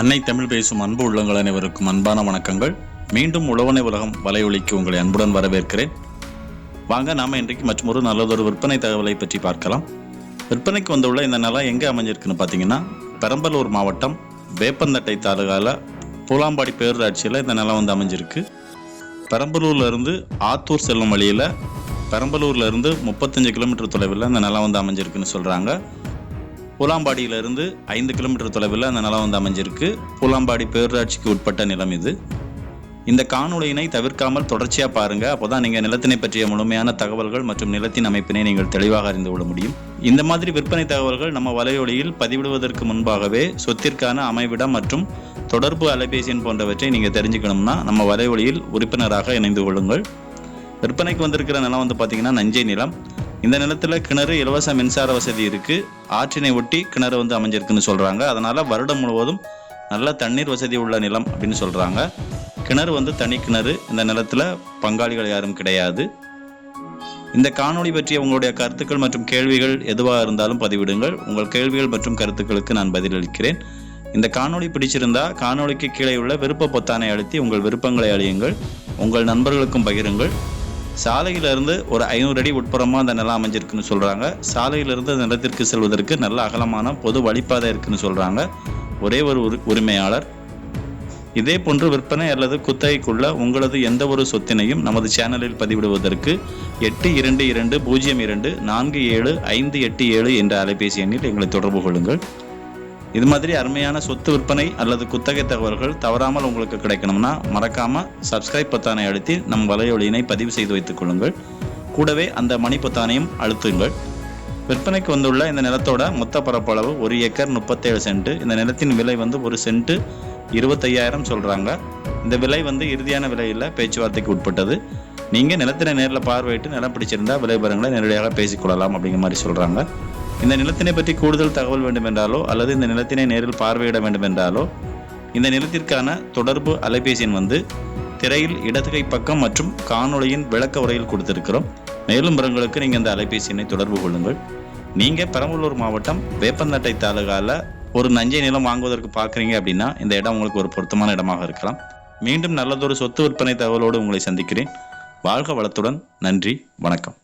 அன்னை தமிழ் பேசும் அன்பு உள்ளங்கள் அனைவருக்கும் அன்பான வணக்கங்கள். மீண்டும் உழவனை உலகம் வலையொலிக்கு உங்களை அன்புடன் வரவேற்கிறேன். வாங்க நாம இன்றைக்கு மற்றும் ஒரு நல்லதொரு விற்பனை தகவலை பற்றி பார்க்கலாம். விற்பனைக்கு வந்துள்ள இந்த நிலம் எங்கே அமைஞ்சிருக்குன்னு பார்த்தீங்கன்னா பெரம்பலூர் மாவட்டம் வேப்பந்தட்டை தாலுகாவில் பூலாம்பாடி பேரூராட்சியில் இந்த நிலம் வந்து அமைஞ்சிருக்கு. பெரம்பலூர்லேருந்து ஆத்தூர் செல்லும் வழியில் பெரம்பலூர்லேருந்து முப்பத்தஞ்சு கிலோமீட்டர் தொலைவில் இந்த நிலம் வந்து அமைஞ்சிருக்குன்னு சொல்கிறாங்க புலாம்பாடியிலிருந்து ஐந்து கிலோமீட்டர் தொலைவில் அந்த நிலம் வந்து அமைஞ்சிருக்கு. புலாம்பாடி பேரூராட்சிக்கு உட்பட்ட நிலம் இது. இந்த காணொலியினை தவிர்க்காமல் தொடர்ச்சியாக பாருங்க. அப்போதான் நீங்கள் நிலத்தினை பற்றிய முழுமையான தகவல்கள் மற்றும் நிலத்தின் அமைப்பினை நீங்கள் தெளிவாக அறிந்து கொள்ள முடியும். இந்த மாதிரி விற்பனை தகவல்கள் நம்ம வலையொலியில் பதிவிடுவதற்கு முன்பாகவே சொத்திற்கான அமைவிடம் மற்றும் தொடர்பு அலைபேசியின் போன்றவற்றை நீங்கள் தெரிஞ்சுக்கணும்னா நம்ம வலையொலியில் உறுப்பினராக இணைந்து கொள்ளுங்கள். விற்பனைக்கு வந்திருக்கிற நிலம் வந்து பார்த்தீங்கன்னா நஞ்சை நிலம். இந்த நிலத்தில் கிணறு இலவச மின்சார வசதி இருக்கு. ஆற்றினை ஒட்டி கிணறு வந்து அமைஞ்சிருக்குன்னு சொல்றாங்க. அதனால வருடம் முழுவதும் நல்ல தண்ணீர் வசதி உள்ள நிலம் அப்படின்னு சொல்றாங்க. கிணறு வந்து தனி கிணறு. இந்த நிலத்துல பங்காளிகள் யாரும் கிடையாது. இந்த காணொளி பற்றிய உங்களுடைய கருத்துக்கள் மற்றும் கேள்விகள் எதுவாக இருந்தாலும் பதிவிடுங்கள். உங்கள் கேள்விகள் மற்றும் கருத்துக்களுக்கு நான் பதிலளிக்கிறேன். இந்த காணொளி பிடிச்சிருந்தா காணொளிக்கு கீழே உள்ள விருப்ப பொத்தானை அழுத்தி உங்கள் விருப்பங்களை அழியுங்கள். உங்கள் நண்பர்களுக்கும் பகிருங்கள். சாலையிலிருந்து ஒரு ஐநூறு அடி உட்புறமா அந்த நிலம் அமைஞ்சிருக்குன்னு சொல்றாங்க. சாலையிலிருந்து அந்த நிலத்திற்கு செல்வதற்கு நல்ல அகலமான பொது வழிப்பாதை இருக்குன்னு சொல்றாங்க. ஒரே ஒரு உரிமையாளர். இதே போன்று விற்பனை அல்லது குத்தகைக்குள்ள உங்களது எந்த ஒரு சொத்தினையும் நமது சேனலில் பதிவிடுவதற்கு எட்டு இரண்டு இரண்டு பூஜ்ஜியம் இரண்டு நான்கு ஏழு ஐந்து எட்டு ஏழு என்ற அலைபேசி எண்ணில் எங்களை தொடர்பு கொள்ளுங்கள். இது மாதிரி அருமையான சொத்து விற்பனை அல்லது குத்தகை தகவல்கள் தவறாமல் உங்களுக்கு கிடைக்கணும்னா மறக்காம சப்ஸ்கிரைப் பொத்தானை அழுத்தி நம் வலையொலியினை பதிவு செய்து வைத்துக் கொள்ளுங்கள். கூடவே அந்த மணி பொத்தானையும் அழுத்துங்கள். விற்பனைக்கு வந்துள்ள இந்த நிலத்தோட மொத்த பரப்பளவு ஒரு ஏக்கர் முப்பத்தேழு சென்ட். இந்த நிலத்தின் விலை வந்து ஒரு சென்ட்டு இருபத்தையாயிரம் சொல்கிறாங்க இந்த விலை வந்து இறுதியான விலையில் பேச்சுவார்த்தைக்கு உட்பட்டது. நீங்கள் நிலத்தினை நேரில் பார்வையிட்டு நிலம் பிடிச்சிருந்தா விலைபரங்களை நேரடியாக பேசிக்கொள்ளலாம் அப்படிங்கிற மாதிரி சொல்கிறாங்க இந்த நிலத்தினை பற்றி கூடுதல் தகவல் வேண்டுமென்றாலோ அல்லது இந்த நிலத்தினை நேரில் பார்வையிட வேண்டுமென்றாலோ இந்த நிலத்திற்கான தொடர்பு அலைபேசி எண் வந்து திரையில் இடதுகை பக்கம் மற்றும் காணொளியின் விளக்க உரையில் கொடுத்திருக்கிறோம். மேலும் மரங்களுக்கு நீங்கள் இந்த அலைபேசி எண்ணை தொடர்பு கொள்ளுங்கள். நீங்கள் பெரம்பலூர் மாவட்டம் வேப்பந்தட்டை தாலுகாவில் ஒரு நஞ்சை நிலம் வாங்குவதற்கு பார்க்குறீங்க அப்படின்னா இந்த இடம் உங்களுக்கு ஒரு பொருத்தமான இடமாக இருக்கலாம். மீண்டும் நல்லதொரு சொத்து விற்பனை தகவலோடு உங்களை சந்திக்கிறேன். வாழ்க வளத்துடன். நன்றி. வணக்கம்.